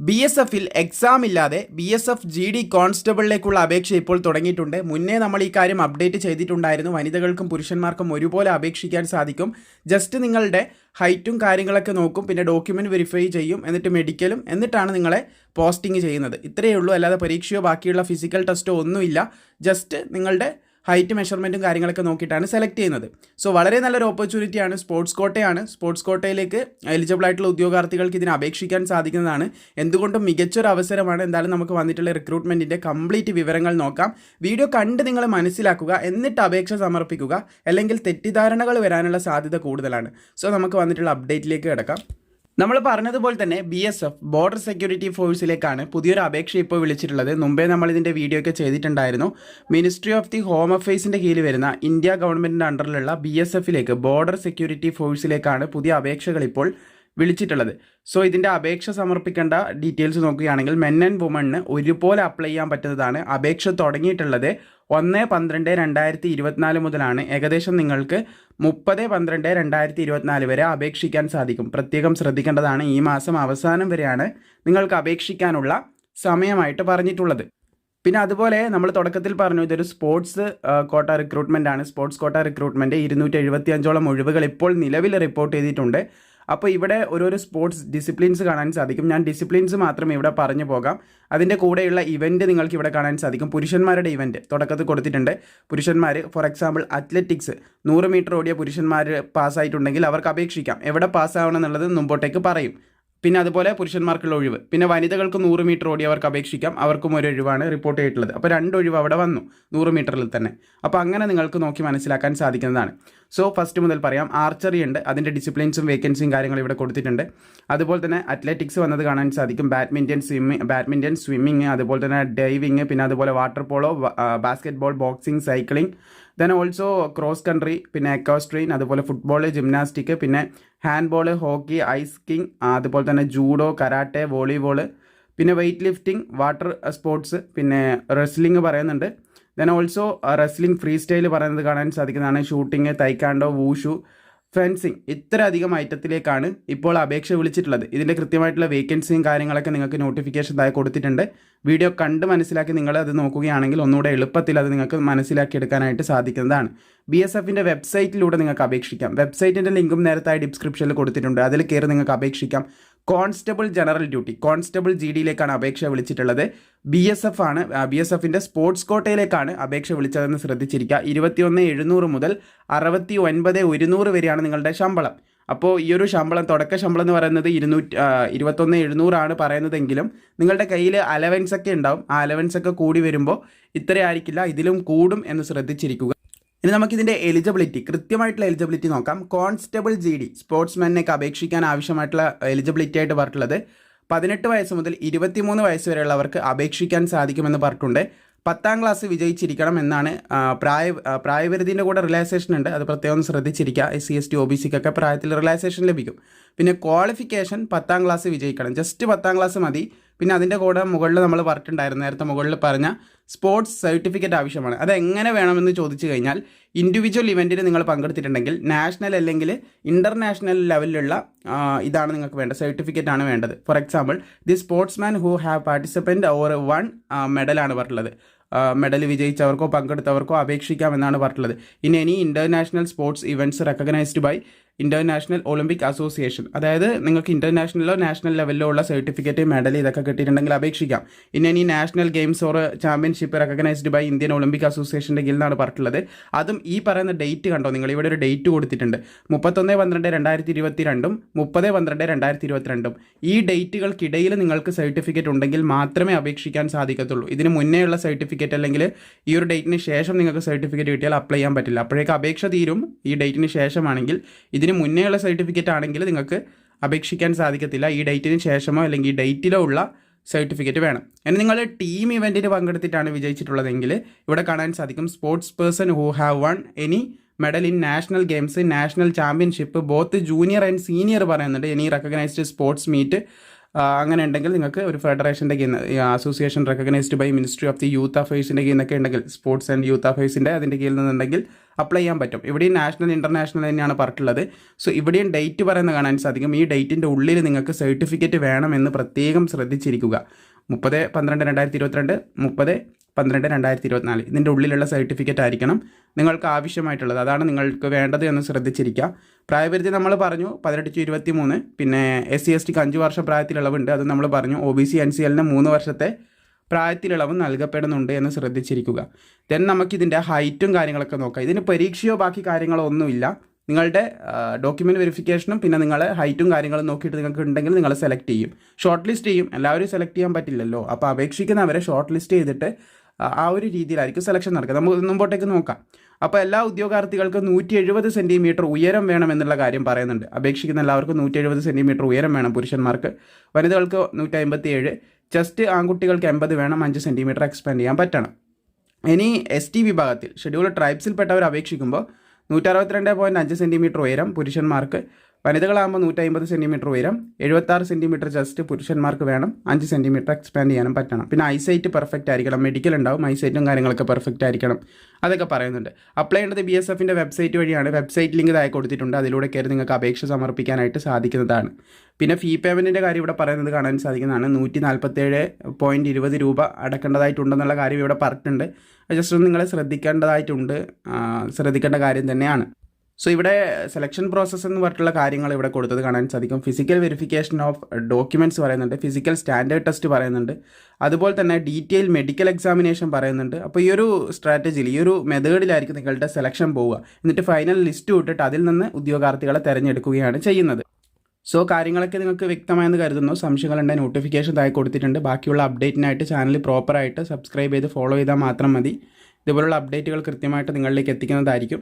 B S എഫിൽ exam ഇല്ലാതെ B S F G D കോൺസ്റ്റബിളിലേക്കുള്ള അപേക്ഷ ഇപ്പോൾ തുടങ്ങിയിട്ടുണ്ട്. മുന്നേ നമ്മൾ ഈ കാര്യം അപ്ഡേറ്റ് ചെയ്തിട്ടുണ്ടായിരുന്നു. വനിതകൾക്കും പുരുഷന്മാർക്കും ഒരുപോലെ അപേക്ഷിക്കാൻ സാധിക്കും. ജസ്റ്റ് നിങ്ങളുടെ ഹൈറ്റും കാര്യങ്ങളൊക്കെ നോക്കും. പിന്നെ ഡോക്യുമെന്റ് വെരിഫൈ ചെയ്യും. എന്നിട്ട് മെഡിക്കലും എന്നിട്ടാണ് നിങ്ങളെ പോസ്റ്റിംഗ് ചെയ്യുന്നത്. ഇത്രയേ ഉള്ളൂ. അല്ലാതെ പരീക്ഷയോ ബാക്കിയുള്ള ഫിസിക്കൽ ടെസ്റ്റോ ഒന്നുമില്ല. ജസ്റ്റ് നിങ്ങളുടെ ഹൈറ്റ് മെഷർമെന്റും കാര്യങ്ങളൊക്കെ നോക്കിയിട്ടാണ് സെലക്ട് ചെയ്യുന്നത്. സോ വളരെ നല്ലൊരു ഓപ്പർച്യൂണിറ്റിയാണ് സ്പോർട്സ് കോട്ടയാണ്. സ്പോർട്സ് കോട്ടയിലേക്ക് എലിജിബിൾ ആയിട്ടുള്ള ഉദ്യോഗാർത്ഥികൾക്ക് ഇതിന് അപേക്ഷിക്കാൻ സാധിക്കുന്നതാണ്. എന്തുകൊണ്ടും മികച്ചൊരു അവസരമാണ്. എന്തായാലും നമുക്ക് വന്നിട്ടുള്ള റിക്രൂട്ട്മെന്റിന്റെ കംപ്ലീറ്റ് വിവരങ്ങൾ നോക്കാം. വീഡിയോ കണ്ട് നിങ്ങൾ മനസ്സിലാക്കുക എന്നിട്ട് അപേക്ഷ സമർപ്പിക്കുക അല്ലെങ്കിൽ തെറ്റിദ്ധാരണകൾ വരാനുള്ള സാധ്യത കൂടുതലാണ്. സോ നമുക്ക് വന്നിട്ടുള്ള അപ്ഡേറ്റിലേക്ക് കിടക്കാം. നമ്മൾ പറഞ്ഞതുപോലെ തന്നെ B S F border security ഫോഴ്സിലേക്കാണ് പുതിയൊരു അപേക്ഷ ഇപ്പോൾ വിളിച്ചിട്ടുള്ളത്. മുമ്പേ നമ്മൾ ഇതിന്റെ വീഡിയോ ഒക്കെ ചെയ്തിട്ടുണ്ടായിരുന്നു. മിനിസ്ട്രി ഓഫ് ദി ഹോം അഫയേഴ്സിന്റെ കീഴിൽ വരുന്ന ഇന്ത്യ ഗവൺമെന്റിന്റെ അണ്ടറിലുള്ള ബി എസ് എഫിലേക്ക് ബോർഡർ സെക്യൂരിറ്റി ഫോഴ്സിലേക്കാണ് പുതിയ അപേക്ഷകൾ ഇപ്പോൾ വിളിച്ചിട്ടുള്ളത്. സോ ഇതിന്റെ അപേക്ഷ സമർപ്പിക്കേണ്ട ഡീറ്റെയിൽസ് നോക്കുകയാണെങ്കിൽ മെൻ ആൻഡ് വുമണിന് ഒരുപോലെ അപ്ലൈ ചെയ്യാൻ പറ്റുന്നതാണ്. അപേക്ഷ തുടങ്ങിയിട്ടുള്ളത് ഒന്ന് പന്ത്രണ്ട് രണ്ടായിരത്തി ഇരുപത്തിനാല് മുതലാണ്. ഏകദേശം നിങ്ങൾക്ക് മുപ്പത് പന്ത്രണ്ട് രണ്ടായിരത്തി ഇരുപത്തിനാല് വരെ അപേക്ഷിക്കാൻ സാധിക്കും. പ്രത്യേകം ശ്രദ്ധിക്കേണ്ടതാണ് ഈ മാസം അവസാനം വരെയാണ് നിങ്ങൾക്ക് അപേക്ഷിക്കാനുള്ള സമയമായിട്ട് പറഞ്ഞിട്ടുള്ളത്. പിന്നെ അതുപോലെ നമ്മൾ തുടക്കത്തിൽ പറഞ്ഞു ഇതൊരു സ്പോർട്സ് കോട്ട റിക്രൂട്ട്മെന്റ് ആണ്. സ്പോർട്സ് കോട്ട റിക്രൂട്ട്മെന്റ് ഇരുന്നൂറ്റി എഴുപത്തി അഞ്ചോളം ഒഴിവുകൾ ഇപ്പോൾ നിലവിൽ റിപ്പോർട്ട് ചെയ്തിട്ടുണ്ട്. അപ്പോൾ ഇവിടെ ഓരോരോ സ്പോർട്സ് ഡിസിപ്ലിൻസ് കാണാൻ സാധിക്കും. ഞാൻ ഡിസിപ്ലിൻസ് മാത്രം ഇവിടെ പറഞ്ഞു പോകാം. അതിന്റെ കൂടെയുള്ള ഇവന്റ് നിങ്ങൾക്ക് ഇവിടെ കാണാൻ സാധിക്കും. പുരുഷന്മാരുടെ ഇവന്റ് തുടക്കത്തിൽ കൊടുത്തിട്ടുണ്ട്. പുരുഷന്മാർ ഫോർ എക്സാമ്പിൾ അത്ലറ്റിക്സ് നൂറ് മീറ്റർ ഓടിയ പുരുഷന്മാർ പാസ്സായിട്ടുണ്ടെങ്കിൽ അവർക്ക് അപേക്ഷിക്കാം. എവിടെ പാസ്സാവണം എന്നുള്ളത് മുമ്പോട്ടേക്ക് പറയും. പിന്നെ അതുപോലെ പുരുഷന്മാർക്കുള്ള ഒഴിവ്. പിന്നെ വനിതകൾക്ക് നൂറ് മീറ്റർ ഓടി അവർക്ക് അപേക്ഷിക്കാം. അവർക്കും ഒരു ഒഴിവാണ് റിപ്പോർട്ട് ചെയ്തിട്ടുള്ളത്. അപ്പോൾ രണ്ട് ഒഴിവ് അവിടെ വന്നു നൂറ് മീറ്ററിൽ തന്നെ. അപ്പോൾ അങ്ങനെ നിങ്ങൾക്ക് നോക്കി മനസ്സിലാക്കാൻ സാധിക്കുന്നതാണ്. സോ ഫസ്റ്റ് മുതൽ പറയാം ആർച്ചറി ഉണ്ട്. അതിന്റെ ഡിസിപ്ലിൻസും വേക്കൻസിയും കാര്യങ്ങളും ഇവിടെ കൊടുത്തിട്ടുണ്ട്. അതുപോലെ തന്നെ അത്ലറ്റിക്സ് വന്നത് കാണാൻ സാധിക്കും. ബാഡ്മിന്റൺ സ്വിമ്മിങ് ബാഡ്മിന്റൺ സ്വിമ്മിങ് അതുപോലെ തന്നെ ഡൈവിങ് പിന്നെ അതുപോലെ water polo basketball boxing cycling then also cross country പിന്നെ എക്കോസ്ട്രെയിൻ അതുപോലെ ഫുട്ബോൾ ജിംനാസ്റ്റിക് പിന്നെ hand ball hockey ice king അതുപോലെ തന്നെ ജൂഡോ കരാട്ടെ വോളിബോൾ പിന്നെ വെയ്റ്റ് ലിഫ്റ്റിംഗ് വാട്ടർ സ്പോർട്സ് പിന്നെ റെസ്ലിംഗ് പറയുന്നുണ്ട്. Then also wrestling free style പറയുന്നത് കാണാൻ സാധിക്കുന്നതാണ്. ഷൂട്ടിംഗ് തൈക്കാണ്ടോ വൂഷു ഫെൻസിങ് ഇത്ര അധികം ഐറ്റത്തിലേക്കാണ് ഇപ്പോൾ അപേക്ഷ വിളിച്ചിട്ടുള്ളത്. ഇതിന്റെ കൃത്യമായിട്ടുള്ള വേക്കൻസിയും കാര്യങ്ങളൊക്കെ നിങ്ങൾക്ക് നോട്ടിഫിക്കേഷൻ താഴെ കൊടുത്തിട്ടുണ്ട്. വീഡിയോ കണ്ട് മനസ്സിലാക്കി നിങ്ങൾ അത് നോക്കുകയാണെങ്കിൽ ഒന്നുകൂടെ എളുപ്പത്തിൽ അത് നിങ്ങൾക്ക് മനസ്സിലാക്കി എടുക്കാനായിട്ട് സാധിക്കുന്നതാണ്. ബി എസ് എഫിന്റെ വെബ്സൈറ്റിലൂടെ നിങ്ങൾക്ക് അപേക്ഷിക്കാം. വെബ്സൈറ്റിന്റെ ലിങ്കും നേരത്തായി ഡിസ്ക്രിപ്ഷനിൽ കൊടുത്തിട്ടുണ്ട്. അതിൽ കയറി നിങ്ങൾക്ക് അപേക്ഷിക്കാം. Constable general duty constable G ഡിയിലേക്കാണ് അപേക്ഷ വിളിച്ചിട്ടുള്ളത്. ബി എസ് എഫ് ആണ് ബി എസ് എഫിന്റെ സ്പോർട്സ് കോട്ടയിലേക്കാണ് അപേക്ഷ വിളിച്ചതെന്ന് ശ്രദ്ധിച്ചിരിക്കുക. ഇരുപത്തിയൊന്ന് എഴുന്നൂറ് മുതൽ അറുപത്തി ഒൻപത് ഒരുന്നൂറ് വരെയാണ് നിങ്ങളുടെ ശമ്പളം. അപ്പോൾ ഈ ഒരു ശമ്പളം തുടക്ക ശമ്പളം എന്ന് പറയുന്നത് ഇരുന്നൂറ്റി ഇരുപത്തൊന്ന് എഴുന്നൂറാണ് പറയുന്നതെങ്കിലും നിങ്ങളുടെ കയ്യിൽ അലവൻസ് ഒക്കെ ഉണ്ടാവും. ആ അലവൻസ് ഒക്കെ കൂടി വരുമ്പോൾ ഇത്രയായിരിക്കില്ല ഇതിലും കൂടും എന്ന് ശ്രദ്ധിച്ചിരിക്കുക. ഇനി നമുക്കിതിന്റെ എലിജിബിലിറ്റി കൃത്യമായിട്ടുള്ള എലിജിബിലിറ്റി നോക്കാം. കോൺസ്റ്റബിൾ ജി ഡി സ്പോർട്സ്മാനൊക്കെ അപേക്ഷിക്കാൻ ആവശ്യമായിട്ടുള്ള എലിജിബിലിറ്റി ആയിട്ട് പറഞ്ഞിട്ടുള്ളത് പതിനെട്ട് വയസ്സ് മുതൽ ഇരുപത്തിമൂന്ന് വയസ്സ് വരെയുള്ളവർക്ക് അപേക്ഷിക്കാൻ സാധിക്കുമെന്ന് പറഞ്ഞിട്ടുണ്ട്. പത്താം ക്ലാസ് വിജയിച്ചിരിക്കണം എന്നാണ് പ്രായ പ്രായപരിധിന്റെ കൂടെ റിലാക്സേഷൻ ഉണ്ട്. അത് പ്രത്യേകം ശ്രദ്ധിച്ചിരിക്കുക. S C S T O B സിക്കൊക്കെ പ്രായത്തിൽ റിലാക്സേഷൻ ലഭിക്കും. പിന്നെ ക്വാളിഫിക്കേഷൻ പത്താം ക്ലാസ് വിജയിക്കണം. ജസ്റ്റ് പത്താം ക്ലാസ് മതി. പിന്നെ അതിന്റെ കൂടെ മുകളിൽ നമ്മൾ പറഞ്ഞിട്ടുണ്ടായിരുന്നു നേരത്തെ മുകളിൽ പറഞ്ഞ സ്പോർട്സ് സർട്ടിഫിക്കറ്റ് ആവശ്യമാണ്. അത് എങ്ങനെ വേണമെന്ന് ചോദിച്ചു കഴിഞ്ഞാൽ ഇൻഡിവിജ്വൽ ഇവന്റിന് നിങ്ങൾ പങ്കെടുത്തിട്ടുണ്ടെങ്കിൽ നാഷണൽ അല്ലെങ്കിൽ ഇന്റർനാഷണൽ ലെവലിലുള്ള ഇതാണ് നിങ്ങൾക്ക് വേണ്ടത് സർട്ടിഫിക്കറ്റ് ആണ് വേണ്ടത്. For example the sportsman who have participant or won മെഡലാണ് പറഞ്ഞിട്ടുള്ളത്. മെഡൽ വിജയിച്ചവർക്കോ പങ്കെടുത്തവർക്കോ അപേക്ഷിക്കാമെന്നാണ് പറഞ്ഞിട്ടുള്ളത്. In any international sports events recognised by international Olympic association അതായത് നിങ്ങൾക്ക് ഇന്റർനാഷണലിലോ നാഷണൽ ലെവലിലോ ഉള്ള സർട്ടിഫിക്കറ്റ് മെഡൽ ഇതൊക്കെ കിട്ടിയിട്ടുണ്ടെങ്കിൽ അപേക്ഷിക്കാം. In any national games or championship recognised by Indian Olympic അസോസിയേഷന്റെ നിന്നാണ് പറഞ്ഞിട്ടുള്ളത്. അതും ഈ പറയുന്ന ഡേറ്റ് കണ്ടോ? നിങ്ങൾ ഇവിടെ ഒരു ഡേറ്റ് കൊടുത്തിട്ടുണ്ട്. മുപ്പത്തൊന്ന് പന്ത്രണ്ട് രണ്ടായിരത്തി ഇരുപത്തി രണ്ടും മുപ്പത് പന്ത്രണ്ട് രണ്ടായിരത്തി ഇരുപത്തിരണ്ടും ഈ ഡേറ്റുകൾക്കിടയിൽ നിങ്ങൾക്ക് സർട്ടിഫിക്കറ്റ് ഉണ്ടെങ്കിൽ മാത്രമേ അപേക്ഷിക്കാൻ സാധിക്കത്തുള്ളൂ. ഇതിന് മുന്നേയുള്ള സർട്ടിഫിക്കറ്റ് അല്ലെങ്കിൽ ഈ ഒരു ഡേറ്റിന് ശേഷം നിങ്ങൾക്ക് സർട്ടിഫിക്കറ്റ് കിട്ടിയാൽ അപ്ലൈ ചെയ്യാൻ പറ്റില്ല. അപ്പോഴേക്ക് അപേക്ഷ തീരും. ഈ ഡേറ്റിന് ശേഷമാണെങ്കിൽ ഇതിന് മുന്നേയുള്ള സർട്ടിഫിക്കറ്റ് ആണെങ്കിൽ നിങ്ങൾക്ക് അപേക്ഷിക്കാൻ സാധിക്കത്തില്ല. ഈ ഡേറ്റിന് ശേഷമോ അല്ലെങ്കിൽ ഈ ഡേറ്റിലോ ഉള്ള സർട്ടിഫിക്കറ്റ് വേണം. ഇനി നിങ്ങൾ ടീം ഇവന്റിന് പങ്കെടുത്തിട്ടാണ് വിജയിച്ചിട്ടുള്ളതെങ്കിൽ ഇവിടെ കാണാൻ സാധിക്കും sports person who have won any medal in national games national championship both junior and senior പറയുന്നുണ്ട്. എനി റെക്കഗ്നൈസ്ഡ് സ്പോർട്സ് മീറ്റ് അങ്ങനെ ഉണ്ടെങ്കിൽ നിങ്ങൾക്ക് ഒരു ഫെഡറേഷന്റെ കീഴിൽ നിന്ന് association recognised by ministry of the youth അഫയേഴ്സിന്റെ കീഴിൽ നിന്നൊക്കെ ഉണ്ടെങ്കിൽ സ്പോർട്സ് ആൻഡ് യൂത്ത് അഫയേഴ്സിന്റെ അതിന്റെ കീഴിൽ നിന്നുണ്ടെങ്കിൽ അപ്ലൈ ചെയ്യാൻ പറ്റും. ഇവിടെയും നാഷണൽ ഇന്റർനാഷണൽ തന്നെയാണ് പറഞ്ഞിട്ടുള്ളത് സോ ഇവിടെയും ഡേറ്റ് പറയുന്നത് കാണാൻ സാധിക്കും. ഈ ഡേറ്റിന്റെ ഉള്ളിൽ നിങ്ങൾക്ക് സർട്ടിഫിക്കറ്റ് വേണമെന്ന് പ്രത്യേകം ശ്രദ്ധിച്ചിരിക്കുക. മുപ്പത് പന്ത്രണ്ട് രണ്ടായിരത്തി ഇരുപത്തിരണ്ട് മുപ്പത് പന്ത്രണ്ട് രണ്ടായിരത്തി ഇരുപത്തിനാല്. ഇതിന്റെ ഉള്ളിലുള്ള സർട്ടിഫിക്കറ്റ് ആയിരിക്കണം നിങ്ങൾക്ക് ആവശ്യമായിട്ടുള്ളത്. അതാണ് നിങ്ങൾക്ക് വേണ്ടത് എന്ന് ശ്രദ്ധിച്ചിരിക്കുക പ്രായപരിധി നമ്മൾ പറഞ്ഞു പതിനെട്ട് ടു ഇരുപത്തി മൂന്ന് പിന്നെ എസ് സി എസ് ടിക്ക് അഞ്ച് വർഷം പ്രായത്തിലുള്ളവുണ്ട് അത് നമ്മൾ പറഞ്ഞു O B C N C എല്ലിന് മൂന്ന് വർഷത്തെ പ്രായത്തിലിളവ് നൽകപ്പെടുന്നുണ്ട് എന്ന് ശ്രദ്ധിച്ചിരിക്കുക. ദെൻ നമുക്കിതിന്റെ ഹൈറ്റും കാര്യങ്ങളൊക്കെ നോക്കാം. ഇതിന് പരീക്ഷയോ ബാക്കി കാര്യങ്ങളോ ഒന്നുമില്ല. നിങ്ങളുടെ ഡോക്യുമെന്റ് വെരിഫിക്കേഷനും പിന്നെ നിങ്ങൾ ഹൈറ്റും കാര്യങ്ങളും നോക്കിയിട്ട് നിങ്ങൾക്ക് ഉണ്ടെങ്കിൽ നിങ്ങൾ സെലക്ട് ചെയ്യും. ഷോർട്ട് ലിസ്റ്റ് ചെയ്യും. എല്ലാവരും സെലക്ട് ചെയ്യാൻ പറ്റില്ലല്ലോ. അപ്പോൾ അപേക്ഷിക്കുന്നവരെ ഷോർട്ട് ലിസ്റ്റ് ചെയ്തിട്ട് ആ- ഒരു രീതിയിലായിരിക്കും സെലക്ഷൻ നടക്കുക. നമുക്ക് മുമ്പോട്ടേക്ക് നോക്കാം. അപ്പോൾ എല്ലാ ഉദ്യോഗാർത്ഥികൾക്കും നൂറ്റി എഴുപത് സെന്റിമീറ്റർ ഉയരം വേണം എന്നുള്ള കാര്യം പറയുന്നുണ്ട്. അപേക്ഷിക്കുന്ന എല്ലാവർക്കും നൂറ്റി എഴുപത് സെന്റിമീറ്റർ ഉയരം വേണം പുരുഷന്മാർക്ക്. വനിതകൾക്ക് നൂറ്റി അമ്പത്തി ഏഴ് ചെസ്റ്റ് ആൺകുട്ടികൾക്ക് എൺപത് വേണം അഞ്ച് സെന്റിമീറ്റർ എക്സ്പാൻഡ് ചെയ്യാൻ പറ്റണം. ഇനി എസ് ടി വിഭാഗത്തിൽ ഷെഡ്യൂൾ ട്രൈബ്സിൽപ്പെട്ടവർ അപേക്ഷിക്കുമ്പോൾ നൂറ്ററുപത്തിരണ്ട് പോയിന്റ് അഞ്ച് സെന്റിമീറ്റർ ഉയരം പുരുഷന്മാർക്ക് വനിതകളാകുമ്പോൾ നൂറ്റമ്പത് സെന്റിമീറ്റർ ഉയരം എഴുപത്താറ് സെന്റിമീറ്റർ ജസ്റ്റ് പുരുഷന്മാർക്ക് വേണം അഞ്ച് സെന്റിമീറ്റർ എക്സ്പാൻഡ് ചെയ്യാനും പറ്റണം. പിന്നെ ഐസൈറ്റ് പെർഫെക്റ്റ് ആയിരിക്കണം. മെഡിക്കൽ ഉണ്ടാവും ഐസൈറ്റും കാര്യങ്ങളൊക്കെ പെർഫെക്റ്റ് ആയിരിക്കണം. അതൊക്കെ പറയുന്നുണ്ട്. അപ്ലൈ ചെയ്യേണ്ടത് ബി എസ് എഫിന്റെ വെബ്സൈറ്റ് വഴിയാണ്. വെബ്സൈറ്റ് ലിങ്ക് ഇതായി കൊടുത്തിട്ടുണ്ട്. അതിലൂടെ കയറി നിങ്ങൾക്ക് അപേക്ഷ സമർപ്പിക്കാനായിട്ട് സാധിക്കുന്നതാണ്. പിന്നെ ഫീ പേയ്മെന്റിന്റെ കാര്യം ഇവിടെ പറയുന്നത് കാണാൻ സാധിക്കുന്നതാണ്. നൂറ്റി നാൽപ്പത്തേഴ് പോയിന്റ് ഇരുപത് രൂപ അടക്കേണ്ടതായിട്ടുണ്ടെന്നുള്ള കാര്യം ഇവിടെ പറഞ്ഞിട്ടുണ്ട്. ജസ്റ്റ് ഒന്ന് നിങ്ങൾ ശ്രദ്ധിക്കേണ്ടതായിട്ടുണ്ട്. ശ്രദ്ധിക്കേണ്ട കാര്യം തന്നെയാണ്. സോ ഇവിടെ സെലക്ഷൻ പ്രോസസ്സ് എന്ന് പറഞ്ഞിട്ടുള്ള കാര്യങ്ങൾ ഇവിടെ കൊടുത്തത് കാണാൻ സാധിക്കും. ഫിസിക്കൽ വെരിഫിക്കേഷൻ ഓഫ് ഡോക്യുമെന്റ്സ് പറയുന്നുണ്ട്. ഫിസിക്കൽ സ്റ്റാൻഡേർഡ് ടെസ്റ്റ് പറയുന്നുണ്ട്. അതുപോലെ തന്നെ ഡീറ്റെയിൽ മെഡിക്കൽ എക്സാമിനേഷൻ പറയുന്നുണ്ട്. അപ്പോൾ ഈ ഒരു സ്ട്രാറ്റജിയിൽ ഈ ഒരു മെത്തേഡിലായിരിക്കും നിങ്ങളുടെ സെലക്ഷൻ പോവുക. എന്നിട്ട് ഫൈനൽ ലിസ്റ്റ് വിട്ടിട്ട് അതിൽ നിന്ന് ഉദ്യോഗാർത്ഥികളെ തിരഞ്ഞെടുക്കുകയാണ് ചെയ്യുന്നത്. സോ കാര്യങ്ങളൊക്കെ നിങ്ങൾക്ക് വ്യക്തമായെന്ന് കരുതുന്നു. സംശയങ്ങളുണ്ടെങ്കിൽ നോട്ടിഫിക്കേഷൻ തായി കൊടുത്തിട്ടുണ്ട്. ബാക്കിയുള്ള അപ്ഡേറ്റിനായിട്ട് ചാനൽ പ്രോപ്പറായിട്ട് സബ്സ്ക്രൈബ് ചെയ്ത് ഫോളോ ചെയ്താൽ മാത്രം മതി. ഇതുപോലുള്ള അപ്ഡേറ്റുകൾ കൃത്യമായിട്ട് നിങ്ങളിലേക്ക് എത്തിക്കുന്നതായിരിക്കും.